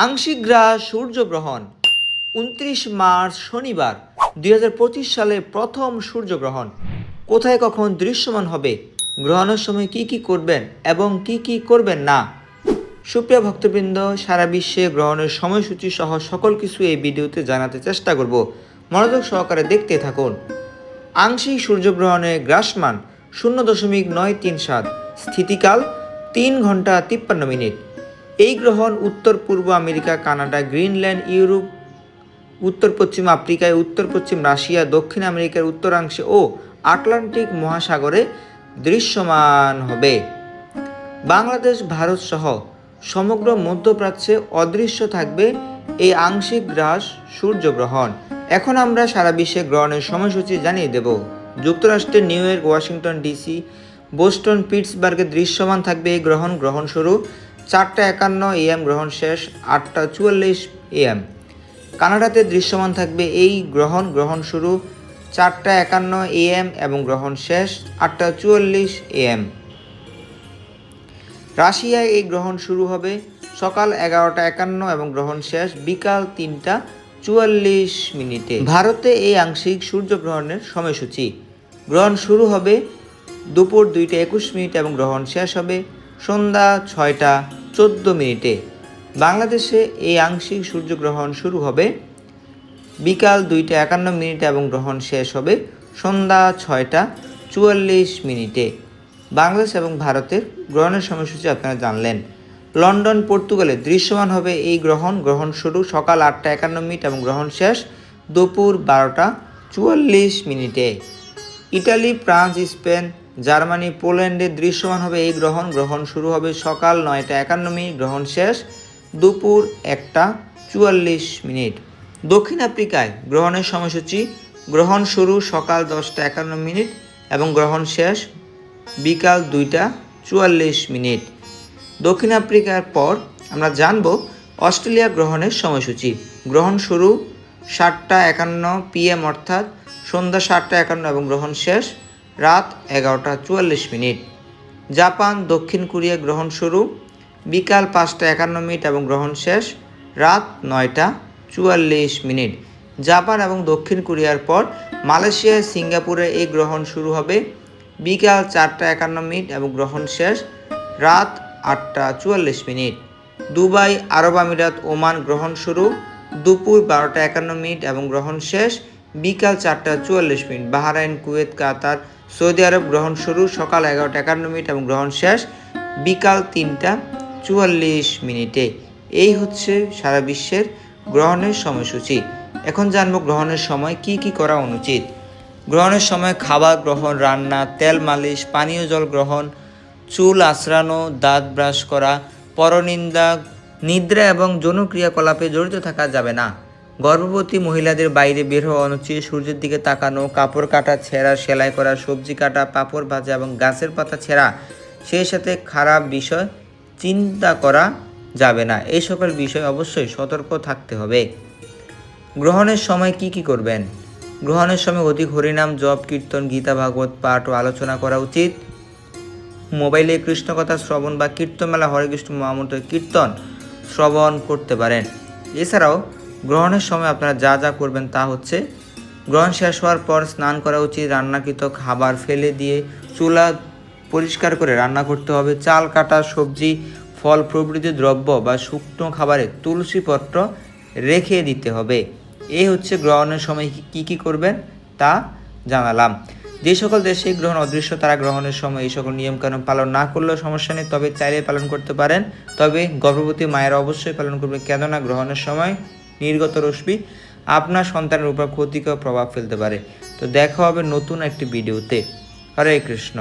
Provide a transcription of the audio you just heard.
আংশিক গ্রাস সূর্যগ্রহণ, উনত্রিশ মার্চ শনিবার দুই সালের প্রথম সূর্যগ্রহণ। কোথায় কখন দৃশ্যমান হবে? গ্রহণের সময় কি কি করবেন এবং কি কি করবেন না? সুপ্রিয় ভক্তবৃন্দ, সারা বিশ্বে গ্রহণের সময়সূচি সহ সকল কিছু এই ভিডিওতে জানাতে চেষ্টা করব। মনোযোগ সহকারে দেখতে থাকুন। আংশিক সূর্যগ্রহণে গ্রাসমান শূন্য দশমিক নয় তিন সাত, স্থিতিকাল তিন ঘণ্টা তিপ্পান্ন মিনিট। এই গ্রহণ উত্তর পূর্ব আমেরিকা, কানাডা, গ্রিনল্যান্ড, ইউরোপ, উত্তর পশ্চিম আফ্রিকায়, উত্তর পশ্চিম রাশিয়া, দক্ষিণ আমেরিকার উত্তরাংশে ও আটলান্টিক মহাসাগরে দৃশ্যমান হবে। বাংলাদেশ, ভারত সহ সমগ্র মধ্যপ্রাচ্যে অদৃশ্য থাকবে এই আংশিক গ্রাস সূর্যগ্রহণ। এখন আমরা সারা বিশ্বে গ্রহণের সময়সূচি জানিয়ে দেব। যুক্তরাষ্ট্রের New York, Washington, DC, Boston, পিটসবার্গে দৃশ্যমান থাকবে এই গ্রহণ। গ্রহণ শুরু চারটা একান্ন এএম গ্রহণ শেষ, আটটা চুয়াল্লিশ এএম কানাডাতে দৃশ্যমান থাকবে এই গ্রহণ গ্রহণ শুরু চারটা একান্ন এএম এবং গ্রহণ শেষ আটটা চুয়াল্লিশ এএম রাশিয়ায় এই গ্রহণ শুরু হবে সকাল এগারোটা একান্ন এবং গ্রহণ শেষ বিকাল তিনটা চুয়াল্লিশ মিনিটে। ভারতে এই আংশিক সূর্যগ্রহণের সময়সূচি। গ্রহণ শুরু হবে দুপুর দুইটা একুশ মিনিট এবং গ্রহণ শেষ হবে সন্ধ্যা ছয়টা। চোদ্দ মিনিটে বাংলাদেশে এই আংশিক সূর্যগ্রহণ শুরু হবে। বিকাল দুইটা একান্ন মিনিটে এবং গ্রহণ শেষ হবে সন্ধ্যা ছয়টা চুয়াল্লিশ মিনিটে। বাংলাদেশ এবং ভারতের গ্রহণের সময়সূচি আপনারা জানলেন। লন্ডন, পর্তুগালে দৃশ্যমান হবে এই গ্রহণ। গ্রহণ শুরু সকাল আটটা একান্ন মিনিট এবং গ্রহণ শেষ দুপুর বারোটা চুয়াল্লিশ মিনিটে। ইটালি, ফ্রান্স, স্পেন জার্মানি, পোল্যান্ডে দৃশ্যমান হবে এই গ্রহণ। গ্রহণ শুরু হবে সকাল নয়টা একান্ন মিনিট। গ্রহণ শেষ দুপুর একটা চুয়াল্লিশ মিনিট। দক্ষিণ আফ্রিকায় গ্রহণের সময়সূচি। গ্রহণ শুরু সকাল দশটা একান্ন মিনিট এবং গ্রহণ শেষ বিকাল দুইটা চুয়াল্লিশ মিনিট। দক্ষিণ আফ্রিকার পর আমরা জানব অস্ট্রেলিয়া গ্রহণের সময়সূচি। গ্রহণ শুরু সাতটা একান্ন পিএম অর্থাৎ সন্ধ্যা সাতটা একান্ন এবং গ্রহণ শেষ রাত এগারোটা চুয়াল্লিশ মিনিট। জাপান, দক্ষিণ কোরিয়া গ্রহণ শুরু। বিকাল পাঁচটা একান্ন মিনিট এবং গ্রহণ শেষ রাত নয়টা চুয়াল্লিশ মিনিট। জাপান এবং দক্ষিণ কোরিয়ার পর মালয়েশিয়ায় সিঙ্গাপুরে এই গ্রহণ শুরু হবে। বিকাল চারটা একান্ন মিনিট এবং গ্রহণ শেষ রাত আটটা চুয়াল্লিশ মিনিট। দুবাই, আরব আমিরাত, ওমান গ্রহণ শুরু। দুপুর বারোটা একান্ন মিনিট এবং গ্রহণ শেষ বিকাল চারটা চুয়াল্লিশ minute. Bahrain, Kuwait, Qatar Saudi আরব গ্রহণ শুরু সকাল এগারোটা একান্ন মিনিট এবং গ্রহণ শেষ বিকাল তিনটা চুয়াল্লিশ মিনিটে। এই হচ্ছে সারা বিশ্বের গ্রহণের সময়সূচি। এখন জানব গ্রহণের সময় কি কি করা অনুচিত। গ্রহণের সময় খাবার গ্রহণ, রান্না, তেল মালিশ, পানীয় জল গ্রহণ, চুল আঁচড়ানো দাঁত ব্রাশ করা, পরনিন্দা, নিদ্রা এবং যৌন ক্রিয়াকলাপে জড়িত থাকা যাবে না। গর্ভবতী মহিলাদের বাইরে বের হওয়া অনুচিত। সূর্যের দিকে তাকানো, কাপড় কাটা ছেঁড়া, সেলাই করা, সবজি কাটা, পাপড় ভাজা এবং গাছের পাতা ছেঁড়া, সেই সাথে খারাপ বিষয় চিন্তা করা যাবে না। এই সকল বিষয় অবশ্যই সতর্ক থাকতে হবে। গ্রহণের সময় কি কি করবেন? গ্রহণের সময় অধিক হরিনাম, জপ, কীর্তন, গীতা, ভাগবত পাঠ ও আলোচনা করা উচিত। মোবাইলে কৃষ্ণকথা, শ্রবণ বা কীর্তনমেলা, হরে কৃষ্ণ মহামন্ত্র কীর্তন, শ্রবণ করতে পারেন। এছাড়াও গ্রহণের সময় আপনারা যা যা করবেন তা হচ্ছে গ্রহণ শেষ হওয়ার পর স্নান করা উচিত, রান্নাকৃত খাবার ফেলে দিয়ে চুলা পরিষ্কার করে রান্না করতে হবে। চাল, কাটা, সবজি, ফল, প্রভৃতি দ্রব্য বা শুকনো খাবারে তুলসী পত্র রেখে দিতে হবে। এই হচ্ছে গ্রহণের সময় কি কি করবেন তা জানালাম। যে সকল দেশে গ্রহণ অদৃশ্য, তারা গ্রহণের সময় এই সকল নিয়মকানুন পালন না করলেও সমস্যা নেই, তবে চাইলে পালন করতে পারেন। তবে গর্ভবতী মায়েরা অবশ্যই পালন করবে কেননা গ্রহণের সময় নির্গত রশ্মি আপনার সন্তানের উপর ক্ষতিকর প্রভাব ফেলতে পারে। তো দেখা হবে নতুন একটি ভিডিওতে। হরে কৃষ্ণ।